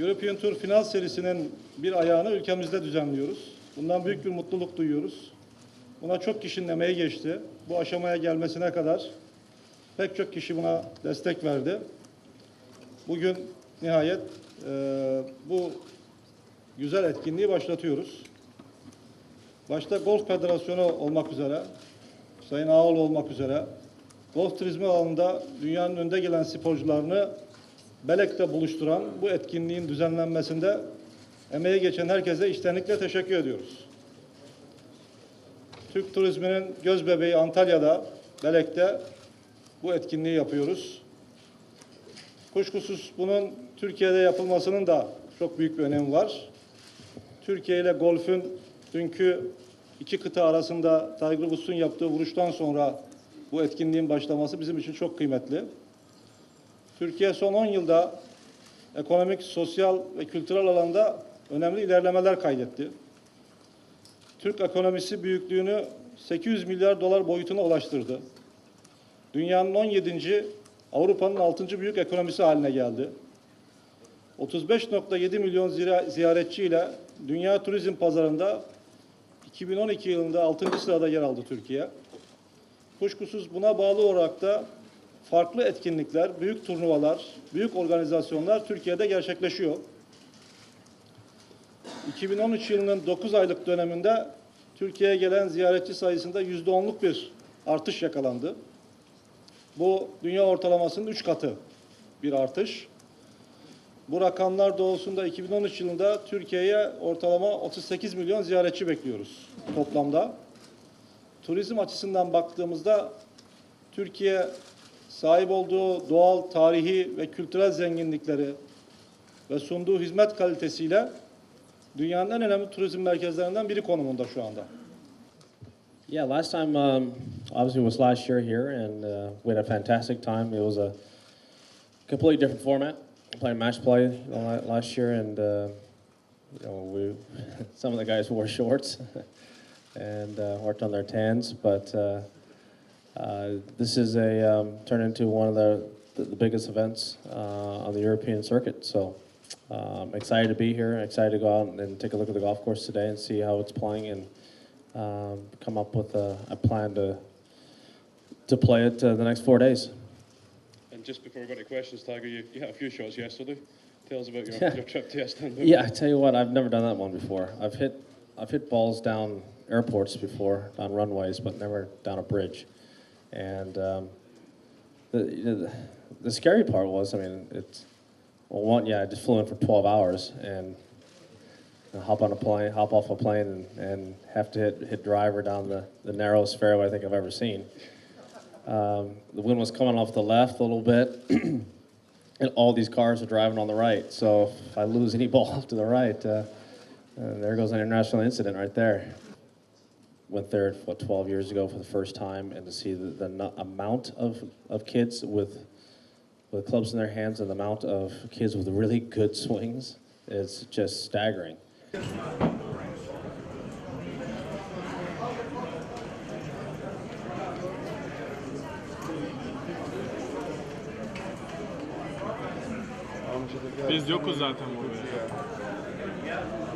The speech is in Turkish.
European Tour final serisinin bir ayağını ülkemizde düzenliyoruz. Bundan büyük bir mutluluk duyuyoruz. Buna çok kişinin emeği geçti. Bu aşamaya gelmesine kadar pek çok kişi buna destek verdi. Bugün nihayet e, bu güzel etkinliği başlatıyoruz. Başta Golf Federasyonu olmak üzere, Sayın Ağoğlu olmak üzere, golf turizmi alanında dünyanın önde gelen sporcularını Belek'te buluşturan bu etkinliğin düzenlenmesinde emeği geçen herkese içtenlikle teşekkür ediyoruz. Türk turizminin göz bebeği Antalya'da, Belek'te bu etkinliği yapıyoruz. Kuşkusuz bunun Türkiye'de yapılmasının da çok büyük bir önemi var. Türkiye ile golfün dünkü iki kıta arasında Tiger Woods'un yaptığı vuruştan sonra bu etkinliğin başlaması bizim için çok kıymetli. Türkiye son 10 yılda ekonomik, sosyal ve kültürel alanda önemli ilerlemeler kaydetti. Türk ekonomisi büyüklüğünü 800 milyar dolar boyutuna ulaştırdı. Dünyanın 17. Avrupa'nın 6. büyük ekonomisi haline geldi. 35.7 milyon zira- ziyaretçi ile dünya turizm pazarında 2012 yılında 6. sırada yer aldı Türkiye. Kuşkusuz buna bağlı olarak da farklı etkinlikler, büyük turnuvalar, büyük organizasyonlar Türkiye'de gerçekleşiyor. 2013 yılının 9 aylık döneminde Türkiye'ye gelen ziyaretçi sayısında %10'luk bir artış yakalandı. Bu dünya ortalamasının 3 katı bir artış. Bu rakamlar doğrultusunda 2013 yılında Türkiye'ye ortalama 38 milyon ziyaretçi bekliyoruz toplamda. Turizm açısından baktığımızda Türkiye sahip olduğu doğal, tarihi ve kültürel zenginlikleri ve sunduğu hizmet kalitesiyle dünyanın en önemli turizm merkezlerinden biri konumunda şu anda. Yeah, last time um, obviously was last year here, and uh, we had a fantastic time. It was a completely different format. Playing match play last year, and uh, you know we some of the guys wore shorts and uh, worked on their tans, but. Uh, uh, this is a um, turned into one of the, the, the biggest events uh, on the European circuit. So um, excited to be here. Excited to go out and take a look at the golf course today and see how it's playing and um, come up with a, a plan to to play it uh, the next four days. And just before we go to questions, Tiger, you, you had a few shots yesterday. Tell us about your, Yeah. your trip to Istanbul. Yeah, I tell you what, I've never done that one before. I've hit I've hit balls down airports before, down runways, but never down a bridge. And um, the, the the scary part was, I mean, it's well, one, yeah, I just flew in for 12 hours and you know, hop on a plane, hop off a plane, and, and have to hit hit driver down the, the narrowest fairway I think I've ever seen. Um, the wind was coming off the left a little bit, and all these cars are driving on the right. So if I lose any ball to the right, uh, uh, there goes an international incident right there. Went there, what, 12 years ago for the first time, and to see the, the amount of, of kids with, with clubs in their hands and the amount of kids with really good swings is just staggering. Biz yokuz zaten burada.